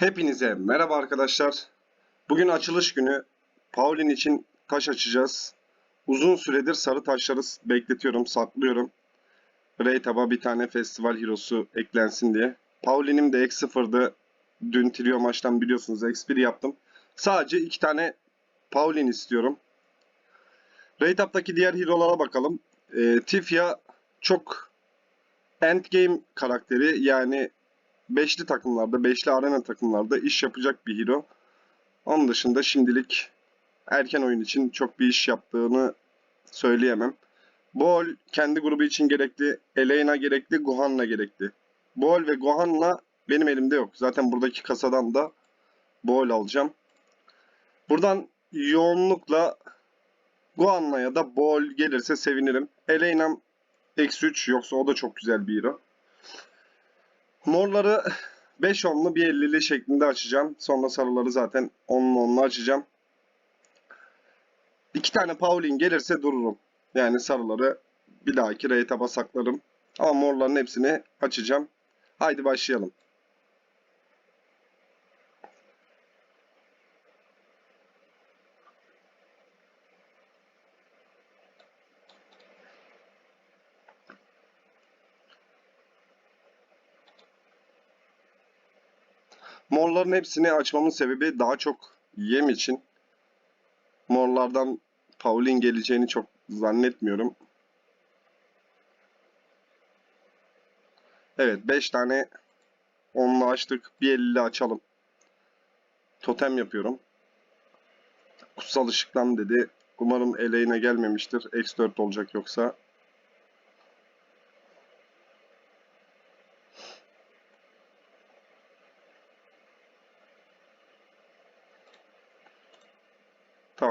Hepinize merhaba arkadaşlar. Bugün açılış günü. Paulin için taş açacağız. Uzun süredir sarı taşları bekletiyorum, saklıyorum. Reytab'a bir tane festival hero'su eklensin diye. Paulin'im de X0'dı. Dün trio maçtan biliyorsunuz X1 yaptım. Sadece iki tane Paulin istiyorum. Reytab'daki diğer hero'lara bakalım. Ee, Tifia çok endgame karakteri yani beşli takımlarda, beşli arena takımlarda iş yapacak bir hero. Onun dışında şimdilik erken oyun için çok bir iş yaptığını söyleyemem. Bol kendi grubu için gerekli, Elena gerekli, Gohan'la gerekli. Bol ve Gohan'la benim elimde yok. Zaten buradaki kasadan da Bol alacağım. Buradan yoğunlukla Gohan'la ya da Bol gelirse sevinirim. Elena X3 yoksa o da çok güzel bir hero. Morları 5 onlu bir 50'li şeklinde açacağım. Sonra sarıları zaten 10'lu 10'lu açacağım. İki tane Pauline gelirse dururum. Yani sarıları bir dahaki rate'a saklarım. Ama morların hepsini açacağım. Haydi başlayalım. Morların hepsini açmamın sebebi daha çok yem için. Morlardan Pauline geleceğini çok zannetmiyorum. Evet 5 tane onlu açtık. Bir 50 açalım. Totem yapıyorum. Kutsal ışıktan dedi. Umarım eleğine gelmemiştir. X4 olacak yoksa.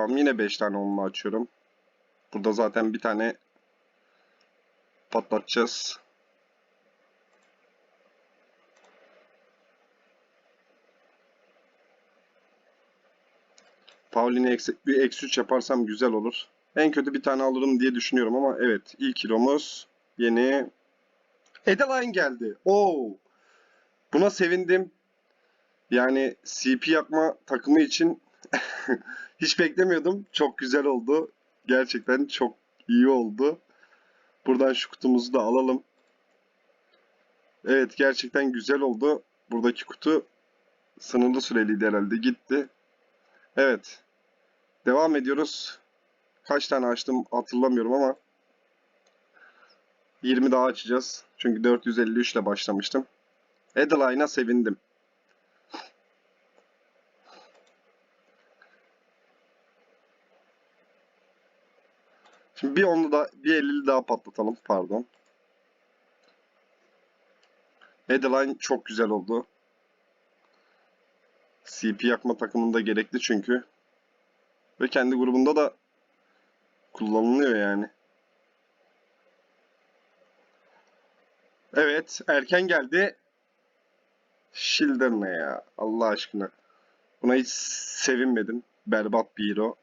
Tamam yine 5 tane onlu açıyorum. Burada zaten bir tane patlatacağız. Pauline'e eksi, eksi 3 yaparsam güzel olur. En kötü bir tane alırım diye düşünüyorum ama evet ilk kilomuz yeni Edeline geldi. Oo. Buna sevindim. Yani CP yakma takımı için hiç beklemiyordum. Çok güzel oldu. Gerçekten çok iyi oldu. Buradan şu kutumuzu da alalım. Evet gerçekten güzel oldu. Buradaki kutu sınırlı süreliydi herhalde. Gitti. Evet. Devam ediyoruz. Kaç tane açtım hatırlamıyorum ama 20 daha açacağız. Çünkü 453 ile başlamıştım. Adeline'a sevindim. Şimdi bir onu da bir 50'li daha patlatalım. Pardon. Adeline çok güzel oldu. CP yakma takımında gerekli çünkü. Ve kendi grubunda da kullanılıyor yani. Evet, erken geldi. Schilder ne ya? Allah aşkına. Buna hiç sevinmedim. Berbat bir hero.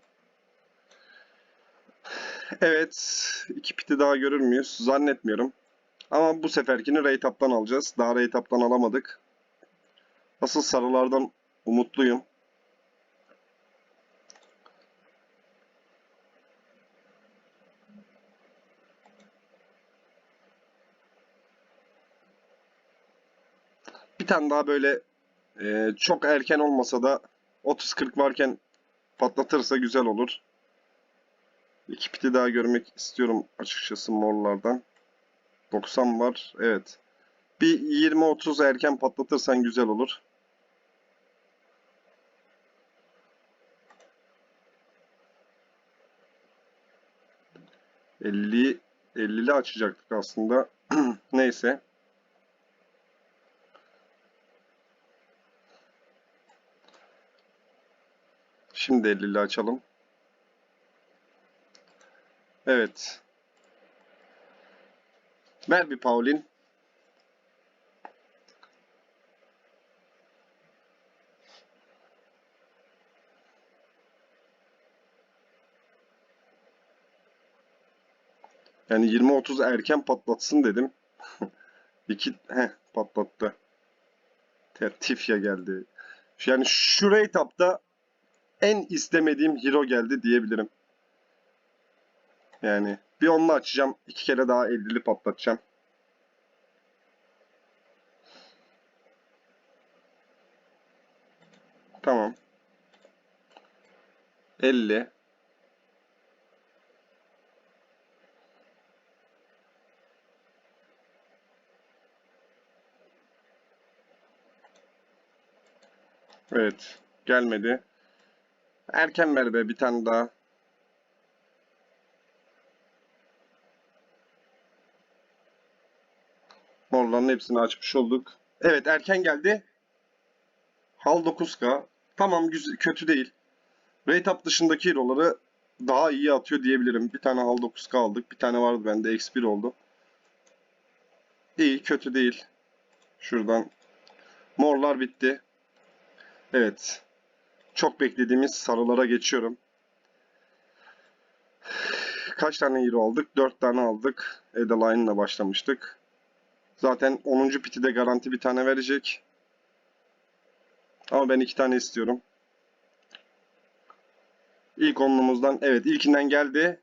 Evet, iki piti daha görür müyüz? Zannetmiyorum. Ama bu seferkini rate-up'tan alacağız. Daha rate-up'tan alamadık. Asıl sarılardan umutluyum. Bir tane daha böyle e, çok erken olmasa da 30-40 varken patlatırsa güzel olur. İki piti daha görmek istiyorum açıkçası morlardan. 90 var. Evet. Bir 20-30 erken patlatırsan güzel olur. Elli 50'li açacaktık aslında. Neyse. Şimdi 50'li açalım. Evet. Ver bir Paulin. Yani 20-30 erken patlatsın dedim. İki heh, patlattı. Tifya geldi. Yani şu rate-up'ta en istemediğim hero geldi diyebilirim. Yani bir onunla açacağım. iki kere daha 50'li patlatacağım. Tamam. 50. Evet. Gelmedi. Erken ver be bir tane daha. Morların hepsini açmış olduk. Evet erken geldi. Hal 9K. Tamam güzel, kötü değil. Rate up dışındaki hero'ları daha iyi atıyor diyebilirim. Bir tane Hal 9K aldık. Bir tane vardı bende. X1 oldu. İyi kötü değil. Şuradan. Morlar bitti. Evet. Çok beklediğimiz sarılara geçiyorum. Kaç tane hero aldık? 4 tane aldık. Adeline'la başlamıştık. Zaten 10. piti de garanti bir tane verecek. Ama ben iki tane istiyorum. İlk onlumuzdan evet ilkinden geldi.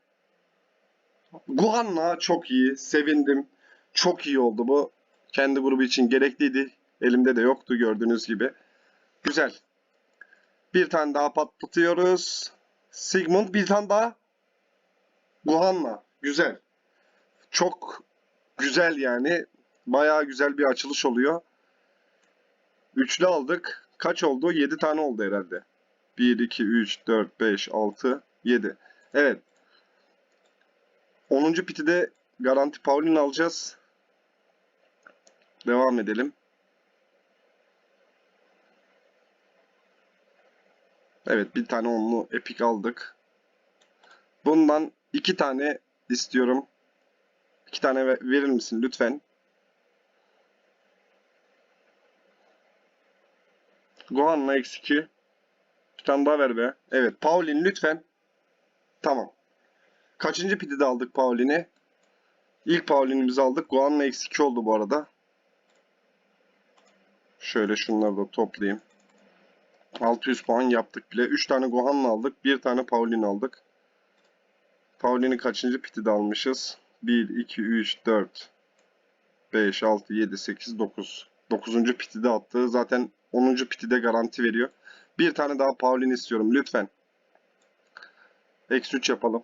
Guhanna çok iyi. Sevindim. Çok iyi oldu bu. Kendi grubu için gerekliydi. Elimde de yoktu gördüğünüz gibi. Güzel. Bir tane daha patlatıyoruz. Sigmund bir tane daha. Guhanna. Güzel. Çok güzel yani. Bayağı güzel bir açılış oluyor. Üçlü aldık. Kaç oldu? 7 tane oldu herhalde. 1, 2, 3, 4, 5, 6, 7. Evet. 10. piti de garanti Pauline alacağız. Devam edelim. Evet bir tane onlu epik aldık. Bundan iki tane istiyorum. İki tane ve- verir misin lütfen? Gohan'la X2. Bir tane daha ver be. Evet Pauline lütfen. Tamam. Kaçıncı pidi de aldık Pauline'i? İlk Pauline'imizi aldık. Gohan'la X2 oldu bu arada. Şöyle şunları da toplayayım. 600 puan yaptık bile. 3 tane Gohan'la aldık. 1 tane Pauline aldık. Pauline'i kaçıncı piti de almışız? 1, 2, 3, 4, 5, 6, 7, 8, 9. 9. piti de attı. Zaten 10. piti de garanti veriyor. Bir tane daha Pauline istiyorum lütfen. Eksi 3 yapalım.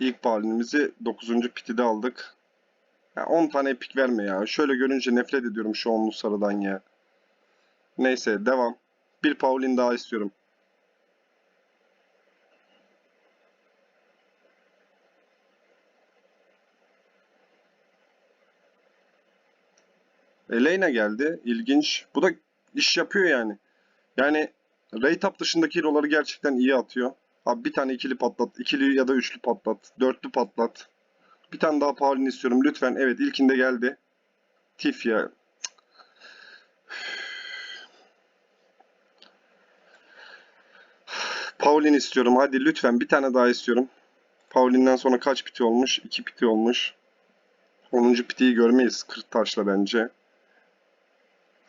İlk Pauline'imizi 9. pitide aldık. Ya 10 tane epik verme ya. Şöyle görünce nefret ediyorum şu onlu sarıdan ya. Neyse devam. Bir Pauline daha istiyorum. Eleyna geldi. İlginç. Bu da iş yapıyor yani. Yani rate up dışındaki hero'ları gerçekten iyi atıyor. Abi bir tane ikili patlat. ikili ya da üçlü patlat. Dörtlü patlat. Bir tane daha Pauline istiyorum lütfen. Evet ilkinde geldi. Tif ya. Pauline istiyorum. Hadi lütfen bir tane daha istiyorum. Pauline'den sonra kaç piti olmuş? 2 piti olmuş. 10. pitiyi görmeyiz 40 taşla bence.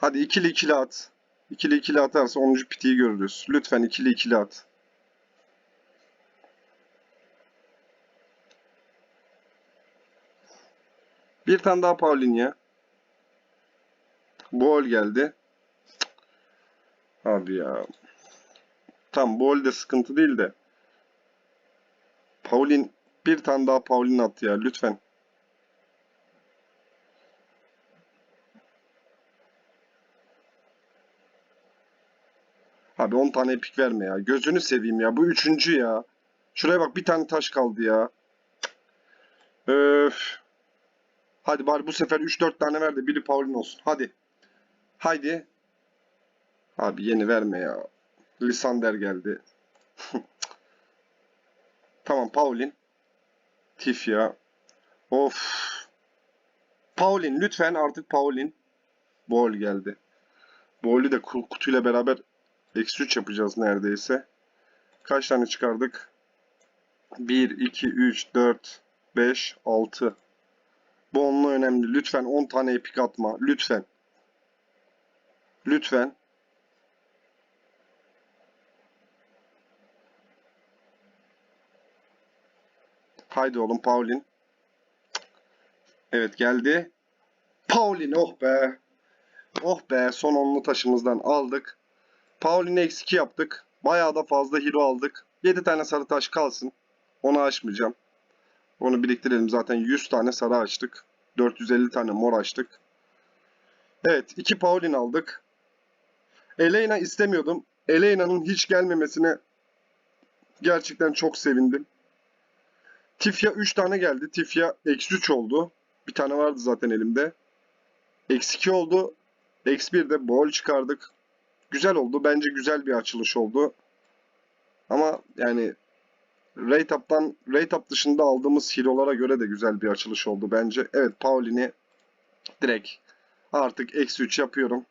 Hadi ikili ikili at. İkili ikili atarsa 10. pitiyi görürüz. Lütfen ikili ikili at. Bir tane daha Paulinia. Boğol geldi. Abi ya. Tam Boğol de sıkıntı değil de. Paulin bir tane daha Paulin at ya lütfen. Abi 10 tane epik verme ya. Gözünü seveyim ya. Bu üçüncü ya. Şuraya bak bir tane taş kaldı ya. Öf. Hadi bari bu sefer 3-4 tane ver de biri Paulin olsun. Hadi. Haydi. Abi yeni verme ya. Lisander geldi. tamam Paulin. Tif ya. Of. Paulin lütfen artık Paulin. Bol geldi. Bol'ü de ku- kutuyla beraber eksi 3 yapacağız neredeyse. Kaç tane çıkardık? 1, 2, 3, 4, 5, 6. Bu onunla önemli. Lütfen 10 tane epik atma. Lütfen. Lütfen. Haydi oğlum Paulin. Evet geldi. Paulin oh be. Oh be son onlu taşımızdan aldık. Paulin'i eksi yaptık. Bayağı da fazla hero aldık. 7 tane sarı taş kalsın. Onu açmayacağım. Onu biriktirelim. Zaten 100 tane sarı açtık. 450 tane mor açtık. Evet 2 Paulin aldık. Elena istemiyordum. Elena'nın hiç gelmemesine gerçekten çok sevindim. Tifya 3 tane geldi. Tifya eksi 3 oldu. Bir tane vardı zaten elimde. Eksi 2 oldu. Eksi 1 de bol çıkardık. Güzel oldu. Bence güzel bir açılış oldu. Ama yani Raytap'tan Raytap dışında aldığımız hero'lara göre de güzel bir açılış oldu bence. Evet Paulin'i direkt artık eksi 3 yapıyorum.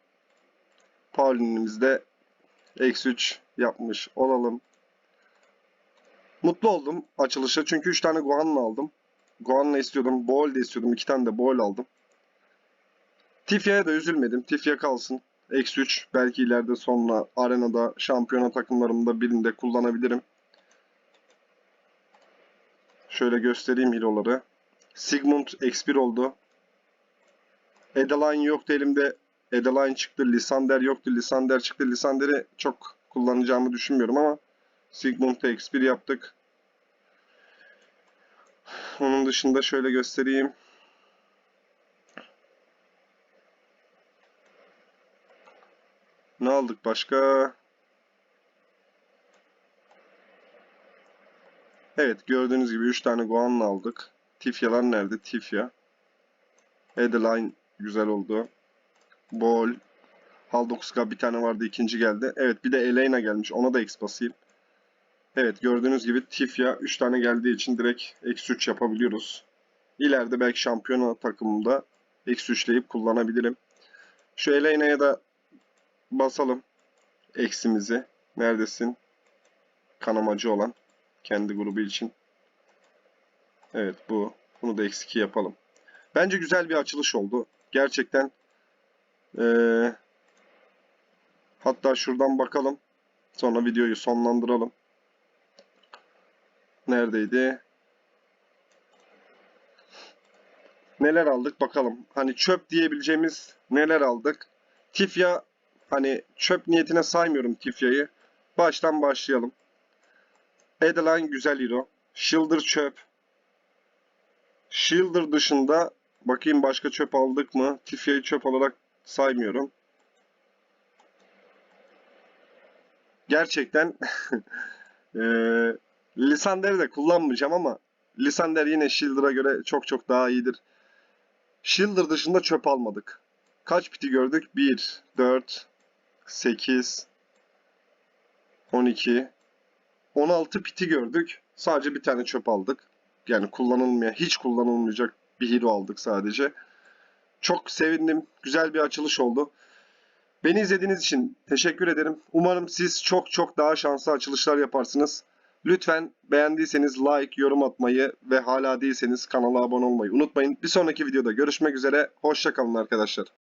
Paulin'imiz de eksi 3 yapmış olalım. Mutlu oldum açılışa çünkü 3 tane Gohan'la aldım. Gohan'la istiyordum. Boğol de istiyordum. 2 tane de Boğol aldım. Tifya'ya da üzülmedim. Tifya kalsın. Eksi 3. Belki ileride sonra arenada şampiyona takımlarımda birinde kullanabilirim. Şöyle göstereyim hero'ları. Sigmund X1 oldu. Edeline yoktu elimde. Edeline çıktı. Lisander yoktu. Lisander çıktı. Lisander'i çok kullanacağımı düşünmüyorum ama Sigmund'a X1 yaptık. Onun dışında şöyle göstereyim. Ne aldık başka? Evet gördüğünüz gibi 3 tane Goan'la aldık. Tifya'lar nerede? Tifya. Adeline güzel oldu. Bol. Hal 9K bir tane vardı ikinci geldi. Evet bir de Elena gelmiş. Ona da X basayım. Evet gördüğünüz gibi Tifya 3 tane geldiği için direkt eksi 3 yapabiliyoruz. İleride belki şampiyona takımında eksi 3'leyip kullanabilirim. Şu Elena'ya da basalım eksimizi. Neredesin? Kanamacı olan. Kendi grubu için. Evet bu. Bunu da eksi 2 yapalım. Bence güzel bir açılış oldu. Gerçekten ee, hatta şuradan bakalım. Sonra videoyu sonlandıralım. Neredeydi? Neler aldık bakalım. Hani çöp diyebileceğimiz neler aldık. Tifya hani çöp niyetine saymıyorum Tifya'yı. Baştan başlayalım. Adeline güzel hero. Shielder çöp. Shielder dışında bakayım başka çöp aldık mı? Tifya'yı çöp olarak saymıyorum. Gerçekten eee Lisander'i de kullanmayacağım ama Lisander yine Shielder'a göre çok çok daha iyidir. Shielder dışında çöp almadık. Kaç piti gördük? 1, 4, 8, 12, 16 piti gördük. Sadece bir tane çöp aldık. Yani kullanılmayan, hiç kullanılmayacak bir hero aldık sadece. Çok sevindim. Güzel bir açılış oldu. Beni izlediğiniz için teşekkür ederim. Umarım siz çok çok daha şanslı açılışlar yaparsınız. Lütfen beğendiyseniz like, yorum atmayı ve hala değilseniz kanala abone olmayı unutmayın. Bir sonraki videoda görüşmek üzere. Hoşçakalın arkadaşlar.